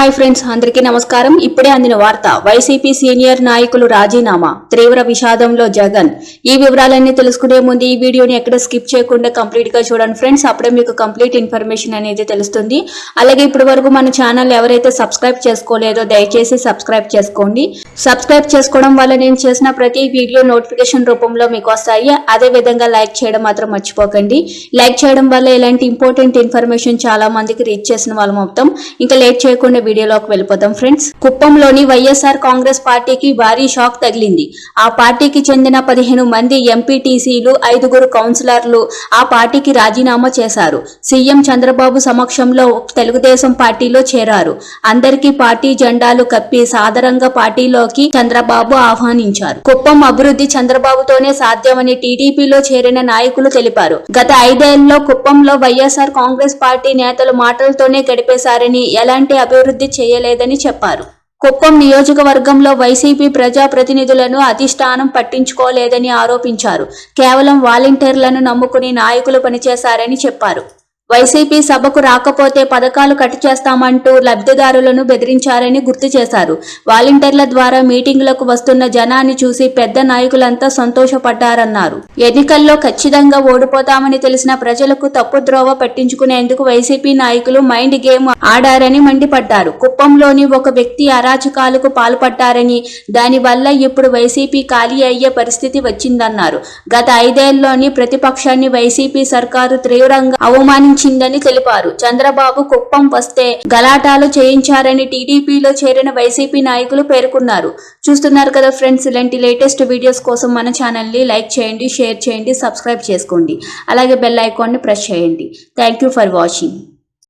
Hi friends అందరికీ నమస్కారం. ఇప్పుడే అందిన వార్త వైసీపీ సీనియర్ నాయకులు రాజీనామా. తీవ్ర విషాదంలో జగన్. ఈ వివరాలన్నీ తెలుసుకునే ముందు ఈ వీడియోని ఎక్కడ స్కిప్ చేయకుండా కంప్లీట్గా చూడండి ఫ్రెండ్స్. అప్పుడే మీకు కంప్లీట్ ఇన్ఫర్మేషన్ అనేది తెలుస్తుంది. అలాగే ఇప్పటి వరకు మన ఛానల్ ఎవరైతే సబ్స్క్రైబ్ చేసుకోలేదో దయచేసి సబ్స్క్రైబ్ చేసుకోండి. సబ్స్క్రైబ్ చేసుకోవడం వల్ల నేను చేసిన ప్రతి వీడియో నోటిఫికేషన్ రూపంలో మీకు వస్తాయి. అదే విధంగా లైక్ చేయడం మాత్రం మర్చిపోకండి. లైక్ చేయడం వల్ల ఇలాంటి ఇంపార్టెంట్ ఇన్ఫర్మేషన్ చాలా మందికి రీచ్ చేసిన వాళ్ళం అవుతాం. ఇంకా లేట్ చేయకుండా వీడియోలోకి వెళ్ళిపోతాం ఫ్రెండ్స్. కుప్పంలోని వైఎస్ఆర్ కాంగ్రెస్ పార్టీకి భారీ షాక్ తగిలింది. ఆ పార్టీకి చెందిన పదిహేను మంది ఎంపీటీసీలు ఐదుగురు కౌన్సిలర్లు ఆ పార్టీకి రాజీనామా చేశారు. సీఎం చంద్రబాబు సమక్షంలో తెలుగుదేశం పార్టీలో చేరారు. అందరికీ పార్టీ జెండాలు కప్పి సాదరంగా పార్టీలోకి చంద్రబాబు ఆహ్వానించారు. కుప్పం అభివృద్ధి చంద్రబాబుతోనే సాధ్యమని టీడీపీలో చేరిన నాయకులు తెలిపారు. గత ఐదేళ్ళలో కుప్పంలో వైఎస్ఆర్ కాంగ్రెస్ పార్టీ నేతలు మాటలతోనే గడిపేశారని ఎలాంటి అభివృద్ధి అభివృద్ధి చేయలేదని చెప్పారు. కుప్పం నియోజకవర్గంలో వైసీపీ ప్రజాప్రతినిధులను అధిష్టానం పట్టించుకోలేదని ఆరోపించారు. కేవలం వాలంటీర్లను నమ్ముకుని నాయకులు పనిచేశారని చెప్పారు. వైసీపీ సభకు రాకపోతే పథకాలు కట్ చేస్తామంటూ లబ్ధిదారులను బెదిరించారని గుర్తు చేశారు. వాలంటీర్ల ద్వారా మీటింగులకు వస్తున్న జనాన్ని చూసి పెద్ద నాయకులంతా సంతోషపడ్డారన్నారు. ఎన్నికల్లో ఖచ్చితంగా ఓడిపోతామని తెలిసిన ప్రజలకు తప్పు ద్రోవ పట్టించుకునేందుకు వైసీపీ నాయకులు మైండ్ గేమ్ ఆడారని మండిపడ్డారు. కుప్పంలోని ఒక వ్యక్తి అరాచకాలకు పాల్పడ్డారని దానివల్ల ఇప్పుడు వైసీపీ ఖాళీ అయ్యే పరిస్థితి వచ్చిందన్నారు. గత ఐదేళ్ళలోని ప్రతిపక్షాన్ని వైసీపీ సర్కారు తీవ్రంగా అవమానించిందని తెలిపారు. చంద్రబాబు కుప్పం వస్తే గలాటాలు చేయించారని టీడీపీలో చేరిన వైసీపీ నాయకులు పేర్కొన్నారు. చూస్తున్నారు కదా ఫ్రెండ్స్ ఇలాంటి లేటెస్ట్ వీడియోస్ కోసం మన ఛానల్ని లైక్ చేయండి షేర్ చేయండి సబ్స్క్రైబ్ చేసుకోండి. అలాగే బెల్ ఐకాన్ని ప్రెస్ చేయండి. Thank you for watching.